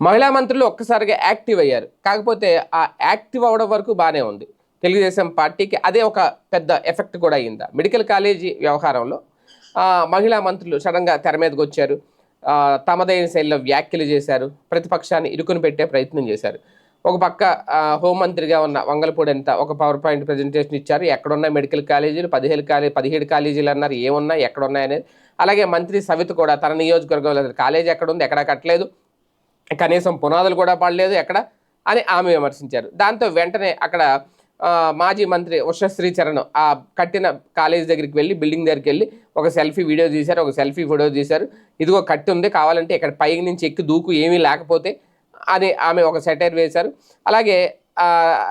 మహిళా మంత్రులు ఒక్కసారిగా యాక్టివ్ అయ్యారు. కాకపోతే ఆ యాక్టివ్ అవ్వడం వరకు బాగానే ఉంది. తెలుగుదేశం పార్టీకి అదే ఒక పెద్ద ఎఫెక్ట్ కూడా అయిందా మెడికల్ కాలేజీ వ్యవహారంలో మహిళా మంత్రులు సడన్గా తెర మీదకి వచ్చారు. తమదైన శైలిలో వ్యాఖ్యలు చేశారు. ప్రతిపక్షాన్ని ఇరుకుని పెట్టే ప్రయత్నం చేశారు. ఒక పక్క హోంమంత్రిగా ఉన్న వంగలపూడి అంత ఒక పవర్ పాయింట్ ప్రజెంటేషన్ ఇచ్చారు. ఎక్కడున్నాయి మెడికల్ కాలేజీలు? పదిహేడు కాలేజీ పదిహేడు కాలేజీలు అన్నారు. ఏమున్నాయి? ఎక్కడున్నాయి అనేది. అలాగే మంత్రి సవిత కూడా తన నియోజకవర్గంలో కాలేజీ ఎక్కడ ఉంది ఎక్కడ కట్టలేదు. కనీసం పునాదులు కూడా పడలేదు ఎక్కడ? అని ఆమె విమర్శించారు. దాంతో వెంటనే అక్కడ మాజీ మంత్రి ఉషశ్రీ చరణ్ ఆ కట్టిన కాలేజ్ దగ్గరికి వెళ్ళి బిల్డింగ్ దగ్గరికి వెళ్ళి ఒక సెల్ఫీ వీడియో తీశారు ఒక సెల్ఫీ ఫోటో తీశారు. ఇదిగో కట్టి ఉంది కావాలంటే ఇక్కడ పై నుంచి ఎక్కి దూకు ఏమీ లేకపోతే అని ఆమె ఒక సెటైర్ వేశారు. అలాగే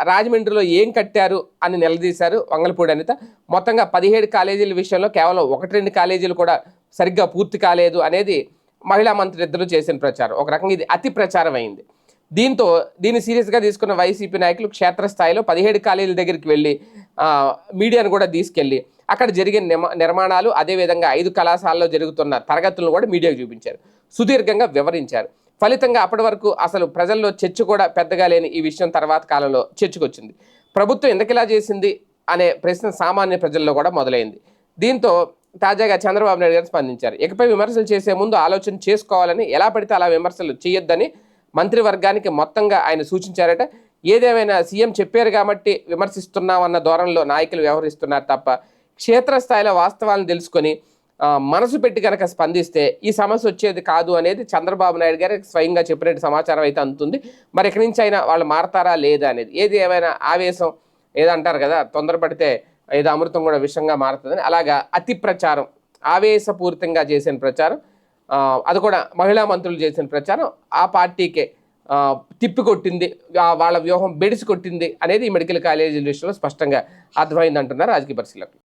రాజమండ్రిలో ఏం కట్టారు అని నిలదీశారు వంగలపూడి అనిత. మొత్తంగా పదిహేడు కాలేజీల విషయంలో కేవలం ఒకటి రెండు కాలేజీలు కూడా సరిగ్గా పూర్తి కాలేదు అనేది మహిళా మంత్రి ఇద్దరు చేసిన ప్రచారం. ఒక రకంగా ఇది అతి ప్రచారం అయింది దీంతో దీన్ని సీరియస్గా తీసుకున్న వైసీపీ నాయకులు క్షేత్రస్థాయిలో పదిహేడు కాలేజీల దగ్గరికి వెళ్ళి మీడియాను కూడా తీసుకెళ్ళి అక్కడ జరిగిన నిమ నిర్మాణాలు అదేవిధంగా ఐదు కళాశాలలో జరుగుతున్న తరగతులను కూడా మీడియాకు చూపించారు. సుదీర్ఘంగా వివరించారు. ఫలితంగా అప్పటి వరకు అసలు ప్రజల్లో చర్చ కూడా పెద్దగా లేని ఈ విషయం తర్వాత కాలంలో చర్చకొచ్చింది. ప్రభుత్వం ఎందుకు ఇలా చేసింది అనే ప్రశ్న సామాన్య ప్రజల్లో కూడా మొదలైంది. దీంతో తాజాగా చంద్రబాబు నాయుడు గారు స్పందించారు. ఇకపై విమర్శలు చేసే ముందు ఆలోచన చేసుకోవాలని ఎలా పడితే అలా విమర్శలు చేయొద్దని మంత్రివర్గానికి మొత్తంగా ఆయన సూచించారట. ఏదేమైనా సీఎం చెప్పారు కాబట్టి విమర్శిస్తున్నామన్న ధోరణిలో నాయకులు వ్యవహరిస్తున్నారు తప్ప క్షేత్రస్థాయిలో వాస్తవాలను తెలుసుకొని మనసు పెట్టి కనుక స్పందిస్తే ఈ సమస్య వచ్చేది కాదు అనేది చంద్రబాబు నాయుడు గారు స్వయంగా చెప్పినట్టు సమాచారం అయితే అందుతుంది. మరి ఇక్కడి నుంచి అయినా వాళ్ళు మారతారా లేదా అనేది ఏది ఏమైనా ఆవేశం ఏదంటారు కదా తొందరపడితే ఏదో అమృతం కూడా విషంగా మారుతుందని అలాగా అతి ప్రచారం ఆవేశపూరితంగా చేసిన ప్రచారం అది కూడా మహిళా మంత్రులు చేసిన ప్రచారం ఆ పార్టీకే తిప్పి కొట్టింది వాళ్ళ వ్యూహం బెడిసి కొట్టింది అనేది ఈ మెడికల్ కాలేజీల విషయంలో స్పష్టంగా అర్థమైంది అంటున్నారు రాజకీయ పరిశీలకులు.